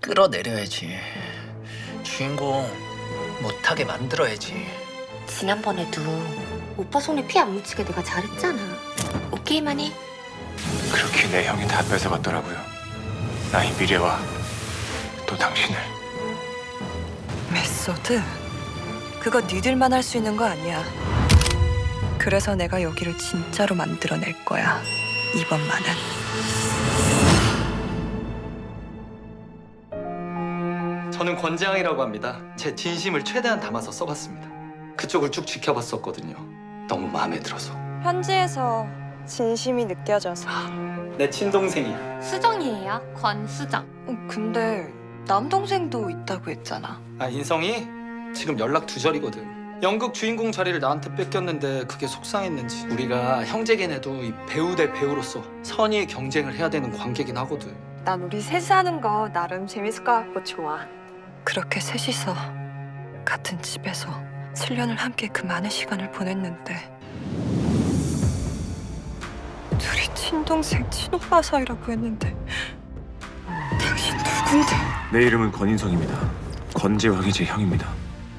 끌어내려야지. 주인공 못하게 만들어야지. 지난번에도 오빠 손에 피 안 묻히게 내가 잘했잖아. 오케이만 해. 그렇게 내 형이 다 뺏어갔더라고요. 나의 미래와 또 당신을. 메소드? 그거 니들만 할 수 있는 거 아니야. 그래서 내가 여기를 진짜로 만들어낼 거야. 이번만은. 저는 권재앙이라고 합니다. 제 진심을 최대한 담아서 써봤습니다. 그쪽을 쭉 지켜봤었거든요. 너무 마음에 들어서. 현지에서 진심이 느껴져서. 내 친동생이. 수정이에요. 권수정. 어, 근데 남동생도 있다고 했잖아. 아 인성이 지금 연락 두절이거든. 연극 주인공 자리를 나한테 뺏겼는데 그게 속상했는지 우리가 형제견에도 이 배우 대 배우로서 선의의 경쟁을 해야 되는 관계긴 하거든. 난 우리 셋이 하는 거 나름 재밌을 것 같고 좋아. 그렇게 셋이서 같은 집에서 7년을 함께 그 많은 시간을 보냈는데 둘이 친동생 친오빠 사이라고 했는데 당신 누군데? 내 이름은 권인성입니다. 권재왕이 제 형입니다.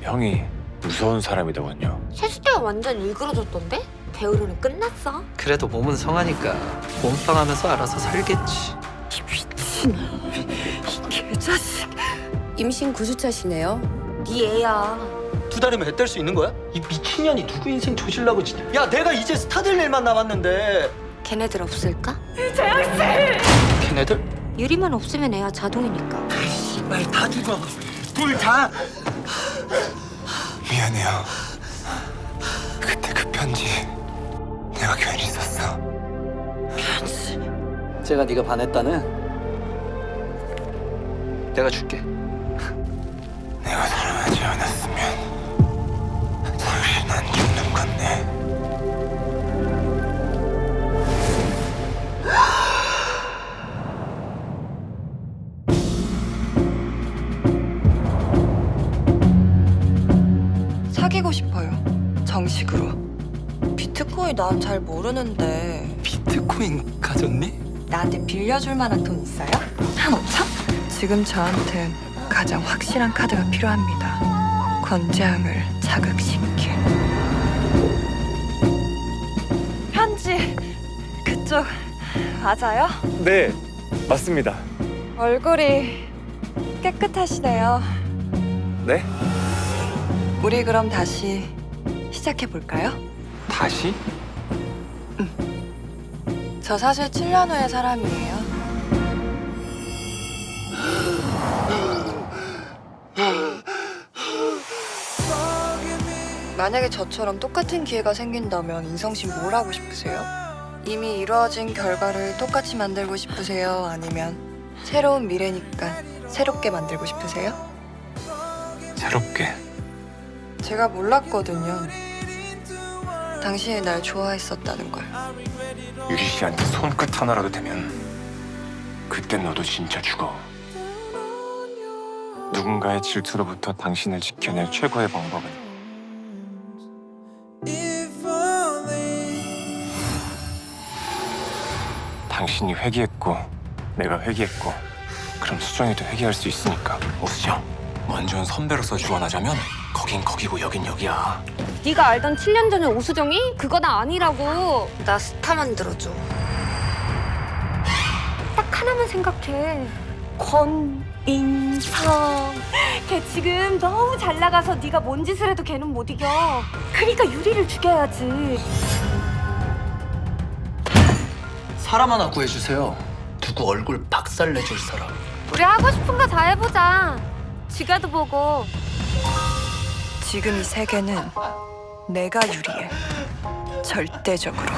형이 무서운 사람이더군요. 세수대가 완전 일그러졌던데? 배우로는 끝났어. 그래도 몸은 성하니까 몸빵하면서 알아서 살겠지. 이 미친 이 개자식. 임신 9주차시네요. 네 애야. 두 달이면 애 뗄 수 있는 거야? 이 미친년이 누구 인생 조질라고 진짜. 야 내가 이제 스타 될 일만 남았는데. 걔네들 없을까? 걔네들? 유리만 없으면 애야 자동이니까. 말 다 죽어. 둘 다. 미안해요. 그때 그 편지 내가 괜히 썼어. 제가 네가 반했다는 내가 줄게. 사귀고 싶어요. 정식으로. 비트코인 난 잘 모르는데 비트코인 가졌니? 나한테 빌려줄 만한 돈 있어요? 한 5천? 지금 저한텐 가장 확실한 카드가 필요합니다. 권재앙을 자극시킬. 편지 그쪽 맞아요? 네, 맞습니다. 얼굴이 깨끗하시네요. 네? 우리 그럼 다시 시작해 볼까요? 다시? 저 사실 7년 후의 사람이에요. 만약에 저처럼 똑같은 기회가 생긴다면 인성 씨 뭘 하고 싶으세요? 이미 이루어진 결과를 똑같이 만들고 싶으세요? 아니면 새로운 미래니까 새롭게 만들고 싶으세요? 새롭게. 제가 몰랐거든요. 당신이 날 좋아했었다는 걸. 유리 씨한테 손끝 하나라도 되면 그때 너도 진짜 죽어. 누군가의 질투로부터 당신을 지켜낼 최고의 방법은 당신이 회개했고 내가 회개했고 그럼 수정이도 회개할 수 있으니까 오수정 먼저는 선배로서 주원하자면 거긴 거기고 여긴 여기야 네가 알던 7년 전의 오수정이? 그거 나 아니라고. 나 스타 만들어줘. 딱 하나만 생각해. 권인성. 걔 지금 너무 잘 나가서 네가 뭔 짓을 해도 걔는 못 이겨. 그러니까 유리를 죽여야지. 사람 하나 구해주세요. 누구 얼굴 박살 내줄 사람. 우리 하고 싶은 거 다 해보자. 지가도 보고. 지금 이 세계는 내가 유리해. 절대적으로.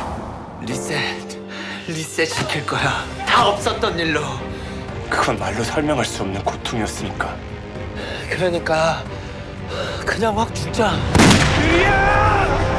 리셋. 리셋 시킬 거야. 다 없었던 일로. 그건 말로 설명할 수 없는 고통이었으니까 그러니까 그냥 확 죽자. 유리야!